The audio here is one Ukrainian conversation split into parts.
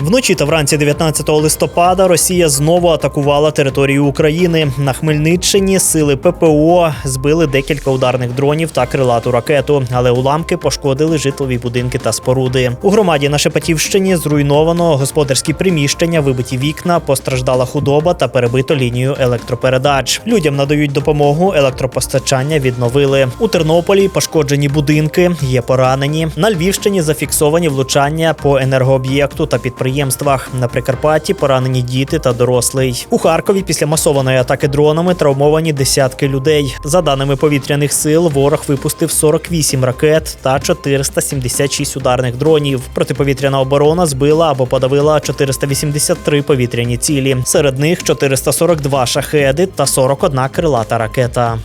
Вночі та вранці 19 листопада Росія знову атакувала територію України. На Хмельниччині сили ППО збили декілька ударних дронів та крилату ракету, але уламки пошкодили житлові будинки та споруди. У громаді на Шепетівщині зруйновано господарські приміщення, вибиті вікна, постраждала худоба та перебито лінію електропередач. Людям надають допомогу, електропостачання відновили. У Тернополі пошкоджені будинки, є поранені. На Львівщині зафіксовані влучання по енергооб'єкту та підприємствах. На Прикарпатті поранені діти та дорослий. У Харкові після масованої атаки дронами травмовані десятки людей. За даними повітряних сил, ворог випустив 48 ракет та 476 ударних дронів. Протиповітряна оборона збила або подавила 483 повітряні цілі. Серед них 442 шахеди та 41 крилата ракета.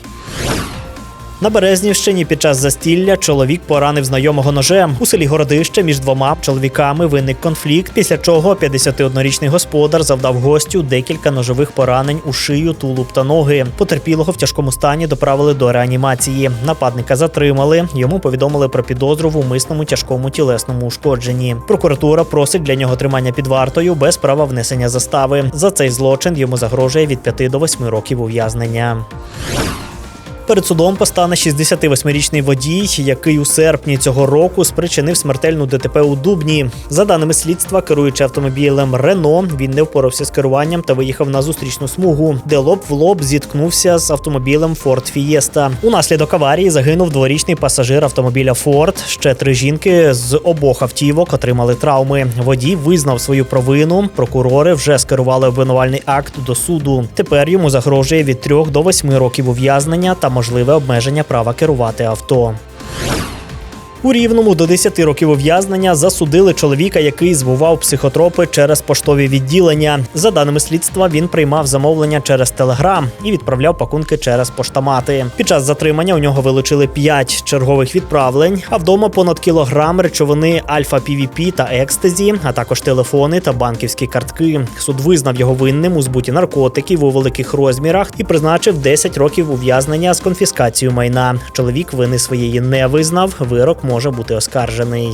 На Березнівщині під час застілля чоловік поранив знайомого ножем. У селі Городище між двома чоловіками виник конфлікт, після чого 51-річний господар завдав гостю декілька ножових поранень у шию, тулуб та ноги. Потерпілого в тяжкому стані доправили до реанімації. Нападника затримали. Йому повідомили про підозру в умисному тяжкому тілесному ушкодженні. Прокуратура просить для нього тримання під вартою без права внесення застави. За цей злочин йому загрожує від 5 до 8 років ув'язнення. Перед судом постане 68-річний водій, який у серпні цього року спричинив смертельну ДТП у Дубні. За даними слідства, керуючи автомобілем Рено, він не впорався з керуванням та виїхав на зустрічну смугу, де лоб в лоб зіткнувся з автомобілем Ford Fiesta. Унаслідок аварії загинув дворічний пасажир автомобіля Ford. Ще три жінки з обох автівок отримали травми. Водій визнав свою провину. Прокурори вже скерували обвинувальний акт до суду. Тепер йому загрожує від 3 до 8 років ув'язнення та можливе обмеження права керувати авто. У рівному до 10 років ув'язнення засудили чоловіка, який збував психотропи через поштові відділення. За даними слідства, він приймав замовлення через телеграм і відправляв пакунки через поштамати. Під час затримання у нього вилучили 5 чергових відправлень, а вдома понад кілограм речовини альфа пвп та екстазі, а також телефони та банківські картки. Суд визнав його винним у збуті наркотиків у великих розмірах і призначив 10 років ув'язнення з конфіскацією майна. Чоловік вини своєї не визнав. Вирок може бути оскаржений.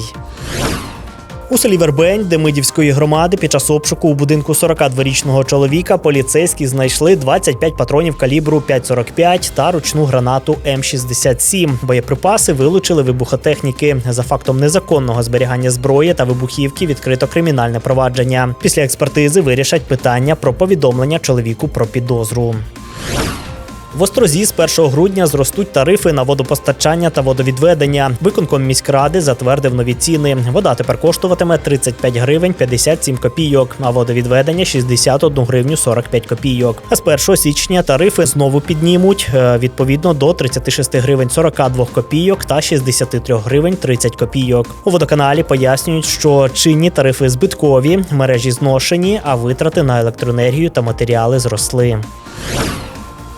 У селі Вербень Демидівської громади під час обшуку у будинку 42-річного чоловіка поліцейські знайшли 25 патронів калібру 5,45 та ручну гранату М67. Боєприпаси вилучили вибухотехніки. За фактом незаконного зберігання зброї та вибухівки відкрито кримінальне провадження. Після експертизи вирішать питання про повідомлення чоловіку про підозру. В Острозі з 1 грудня зростуть тарифи на водопостачання та водовідведення. Виконком міськради затвердив нові ціни. Вода тепер коштуватиме 35 гривень 57 копійок, а водовідведення 61 гривню 45 копійок. А з 1 січня тарифи знову піднімуть е, відповідно до 36 гривень 42 копійок та 63 гривень 30 копійок. У водоканалі пояснюють, що чинні тарифи збиткові, мережі зношені, а витрати на електроенергію та матеріали зросли.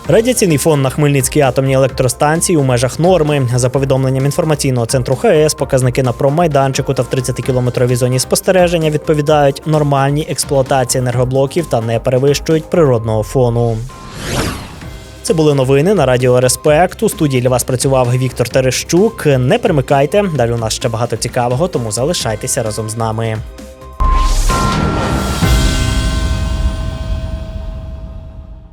Радіаційний фон на Хмельницькій атомній електростанції у межах норми. За повідомленням інформаційного центру ХС, показники на промайданчику та в 30-кілометровій зоні спостереження відповідають нормальній експлуатації енергоблоків та не перевищують природного фону. Це були новини на Радіо Респект. У студії для вас працював Віктор Терещук. Не перемикайте. Далі у нас ще багато цікавого, тому залишайтеся разом з нами.